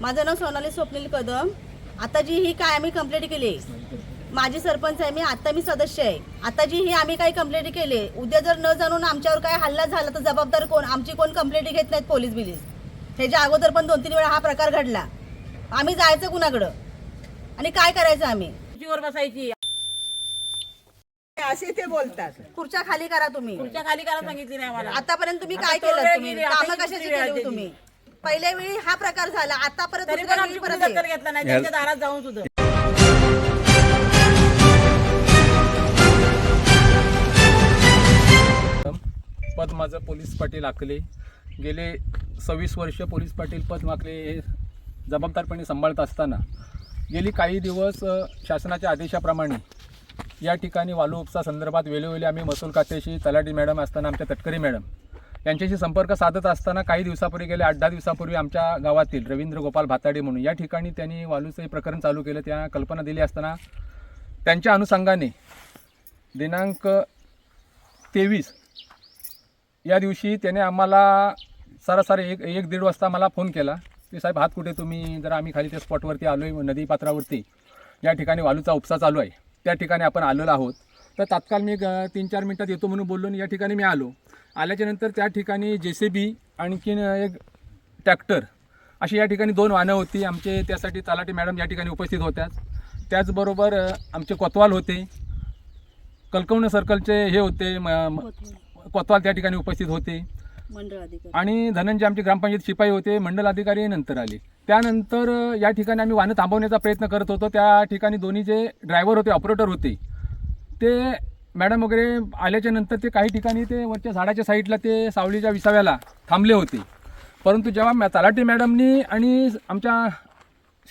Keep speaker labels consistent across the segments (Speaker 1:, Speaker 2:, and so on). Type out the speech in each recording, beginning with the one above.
Speaker 1: माझं नाव सोनाली स्वप्नील कदम. आता जी ही काय आम्ही कंप्लेंट केली. माझी सरपंच आहे मी आता मी सदस्य आहे. आता जी ही आम्ही काही कंप्लेंट केली उद्या जर न जाणून आमच्यावर काय हल्ला झाला तर जबाबदार कोण? आमची कोण कंप्लेंट घेत नाहीत पोलीस बिलीस. ह्याच्या अगोदर पण दोन तीन वेळा हा प्रकार घडला. आम्ही जायचं कुणाकडं? आणि काय करायचं आम्ही?
Speaker 2: खुर्चीवर बसायची.
Speaker 3: असे ते बोलतात.
Speaker 1: खुर्च्या खाली करा तुम्ही.
Speaker 2: खुर्च्या खाली करायला सांगितली नाही आम्हाला.
Speaker 1: आतापर्यंत तुम्ही काय केलं तुम्ही? कामं
Speaker 2: ही
Speaker 1: कशाची केली
Speaker 2: आली.
Speaker 1: तुम्ही? पहिल्या वेळी हा प्रकार झाला आता परत
Speaker 2: तरी पण
Speaker 1: दुसऱ्या
Speaker 2: आमची
Speaker 1: वेळी
Speaker 2: कुणी
Speaker 1: परत
Speaker 2: दखल
Speaker 1: हे.
Speaker 2: घेतला नाही त्यांच्या दारात जाऊन सुद्धा.
Speaker 4: पद माझं पोलीस पाटील आखले गेले सव्वीस वर्ष पोलीस पाटील पद माकले हे जबाबदारपणे सांभाळत असताना. गेली काही दिवस अ, शासनाच्या आदेशाप्रमाणे या ठिकाणी वालू उपसा संदर्भात वेळोवेळी आम्ही महसूल खात्याशी तलाठी मॅडम असताना आमच्या तटकरी मॅडम यांच्याशी संपर्क साधत असताना काही दिवसापूर्वी गेले आठ दहा दिवसापूर्वी आमच्या गावातील रवींद्र गोपाल भाताडे म्हणून या ठिकाणी त्यांनी वालूचं हे प्रकरण चालू केलं त्या कल्पना दिली असताना त्यांच्या अनुषंगाने दिनांक तेवीस या दिवशी त्याने आम्हाला सरासरी एक एक दीड वाजता मला फोन केला की साहेब हात कुठे तुम्ही? जरा आम्ही खाली त्या स्पॉटवरती आलो आहे नदी पात्रावरती. या ठिकाणी वालूचा उपसा चालू आहे. त्या ठिकाणी आपण आलेलो आहोत. तर तात्काळ मी तीन चार मिनटात येतो म्हणून बोललो आणि या ठिकाणी मी आलो. आल्याच्यानंतर त्या ठिकाणी जे सी बी आणखीन एक ट्रॅक्टर अशी या ठिकाणी दोन वाहनं होती. आमचे त्यासाठी तलाठी मॅडम या ठिकाणी उपस्थित होत्या त्याचबरोबर आमचे कोतवाल होते. कलकवणे सर्कलचे हे होते. म- कोतवाल त्या ठिकाणी उपस्थित होते. आणि धनंजय आमचे ग्रामपंचायत शिपाई होते. मंडल अधिकारी नंतर आले. त्यानंतर या ठिकाणी आम्ही वाहनं थांबवण्याचा प्रयत्न करत होतो. त्या ठिकाणी दोन्ही जे ड्रायव्हर होते ऑपरेटर होते ते मॅडम वगैरे आल्याच्यानंतर ते काही ठिकाणी ते वरच्या झाडाच्या साईडला ते सावलीच्या विसाव्याला थांबले होते. परंतु जेव्हा मॅ- तलाठी मॅडमनी आणि आमच्या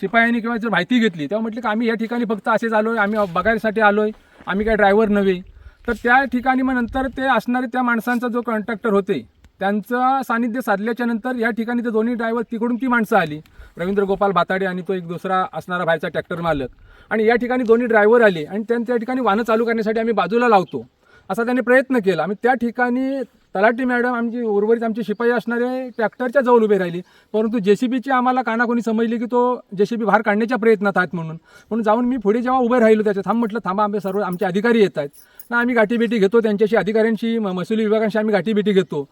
Speaker 4: शिपायांनी किंवा जर माहिती घेतली तेव्हा म्हटलं की आम्ही या ठिकाणी फक्त असेच आलो आहे आम्ही बघायसाठी आलो आहे आम्ही काय ड्रायव्हर नव्हे. तर त्या ठिकाणी मग नंतर ते असणारे त्या माणसांचा जो कॉन्ट्रॅक्टर होते त्यांचं सानिध्य साधल्याच्या नंतर या ठिकाणी ते दोन्ही ड्रायव्हर तिकडून ती माणसं आली. रवींद्र गोपाल भाताडे आणि तो एक दुसरा असणारा बाहेरचा ट्रॅक्टर मालक. आणि या ठिकाणी दोन्ही ड्रायव्हर आले आणि त्या त्या ठिकाणी वाहनं चालू करण्यासाठी आम्ही बाजूला लावतो. असा त्यांनी प्रयत्न केला. आम्ही त्या ठिकाणी तलाठी मॅडम आमची उर्वरित आमचे शिपाई असणारे ट्रॅक्टरच्या जवळ उभे राहिली. परंतु जे सी बीची आम्हाला कानाकोणी समजली की तो जे सी बी बाहेर काढण्याच्या प्रयत्नात आहेत म्हणून. म्हणून जाऊन मी पुढे जेव्हा उभे राहिलो त्याच्या थांब म्हटलं थांबा आम्ही सर्व आमचे अधिकारी येत आहेत. ना आम्ही गाठीभेटी घेतो त्यांच्याशी अधिकाऱ्यांशी म- महसुली विभागांशी आम्ही गाठीभेटी घेतो.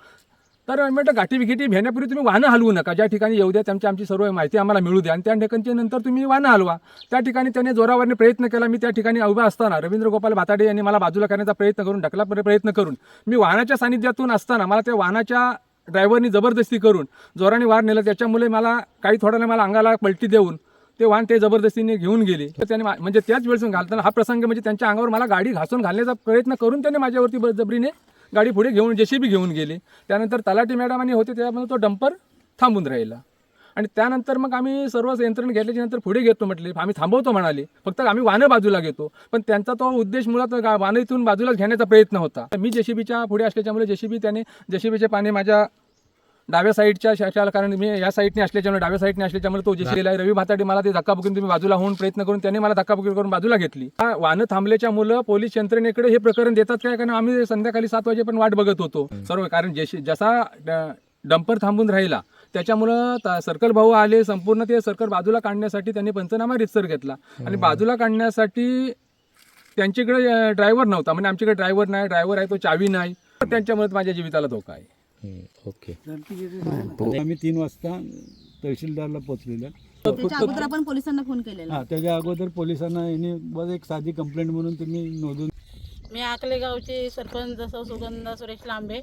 Speaker 4: तर म्हटलं गाठी विघेटी घेण्यापूर्वी तुम्ही वाहनं हलवू नका. ज्या ठिकाणी येऊ द्या त्यांची आमची सर्व माहिती आम्हाला मिळू द्या. आणि त्या ठिकाणच्या नंतर तुम्ही वाहनं हलवा. त्या ठिकाणी त्याने जोरावरने प्रयत्न केला. मी त्या ठिकाणी उभा असताना रवींद्र गोपाल भाताडे यांनी मला बाजूला करण्याचा प्रयत्न करून ढकला प्रयत्न करून मी वाहनाच्या सानिध्यातून असताना मला त्या वाहनाच्या ड्रायव्हरनी जबरदस्ती करून जोराने वार नेलं. त्याच्यामुळे मला काही थोड्याने मला अंगाला पलटी देऊन ते वाहन ते जबरदस्तीने घेऊन गेले. तर त्याने म्हणजे त्याच वेळेस घालताना हा प्रसंग म्हणजे त्यांच्या अंगावर मला गाडी घासून घालण्याचा प्रयत्न करून त्याने माझ्यावरती बळजबरीने गाडी पुढे घेऊन जेसीबी घेऊन गेले. त्यानंतर तलाठी मॅडम आणि होते त्यामध्ये तो डंपर थांबून राहिला. आणि त्यानंतर मग आम्ही सर्व यंत्रणा घेतल्याच्या नंतर पुढे घेतो म्हटले. आम्ही थांबवतो म्हणाले. फक्त आम्ही वाहनं बाजूला घेतो. पण त्यांचा तो उद्देश मुळात गा- वाहनं इथून बाजूला घेण्याचा प्रयत्न होता. मी जेसीबीच्या पुढे असल्याच्यामुळे जेसीबी त्याने जेसीबीचे पाणी माझ्या डाव्या साईडच्या शाखेला कारण मी या साईडने असल्याच्यामुळे डाव्या साईडने असल्याच्यामुळे तो जे आहे रवी भाताडे मला ते धक्काबुकीने तुम्ही बाजूला होऊन प्रयत्न करून त्याने मला धक्काबुकी करून बाजूला घेतली. वाहनं थांबल्याच्या मुलं पोलीस यंत्रणेकडे हे प्रकरण देतात काय? कारण आम्ही संध्याकाळी सात वाजेपर्यंत वाट बघत होतो. सर्व कारण जशी जसा डंपर थांबून राहिला त्याच्यामुळं सर्कल भाऊ आले संपूर्ण ते सर्कल बाजूला काढण्यासाठी त्यांनी पंचनामा रितसर घेतला. आणि बाजूला काढण्यासाठी त्यांच्याकडे ड्रायव्हर नव्हता. म्हणजे आमच्याकडे ड्रायव्हर नाही ड्रायव्हर आहे तो चावी नाही. त्यांच्यामुळे माझ्या जीविताला धोका आहे.
Speaker 5: ओके.
Speaker 6: आम्ही तीन वाजता तहसीलदारला पोहोचलेलो
Speaker 1: त्याच्या अगोदर आपण पोलिसांना फोन केलेला.
Speaker 6: हा त्याच्या अगोदर पोलिसांना यांनी बस एक साधी कंप्लेंट म्हणून तुम्ही नोंदवून
Speaker 2: मी आकले गावचे सरपंच जसं सुगंधा सुरेश लांबे.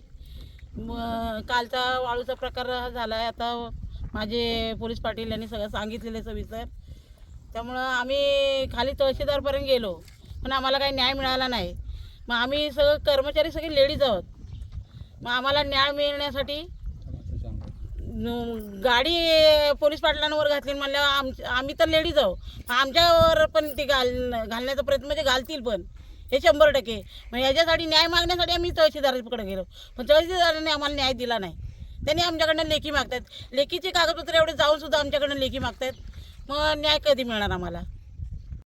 Speaker 2: म- कालचा वाळूचा प्रकार झाला आहे आता माझे पोलीस पाटील यांनी सगळं सांगितलेलं आहे सविस्तर. त्यामुळं आम्ही खाली तहसीलदारपर्यंत गेलो. पण आम्हाला काही न्याय मिळाला नाही. मग आम्ही सगळं कर्मचारी सगळे लेडीज आहोत. मग आम्हाला न्याय मिळण्यासाठी न- गाडी पोलीस पाटलांवर घातली म्हणल्यावर आम आम्ही तर लेडीज आहो. आमच्यावर पण ती घाल घालण्याचा प्रयत्न म्हणजे घालतील पण. हे शंभर टक्के. मग याच्यासाठी न्याय मागण्यासाठी आम्ही तहसीलदाराकडे गेलो. पण तहसीलदाराने आम्हाला न्याय दिला नाही. त्यांनी आमच्याकडनं लेखी मागतात लेखीचे कागदपत्र एवढे जाऊनसुद्धा आमच्याकडनं लेखी मागतात मग न्याय कधी मिळणार आम्हाला?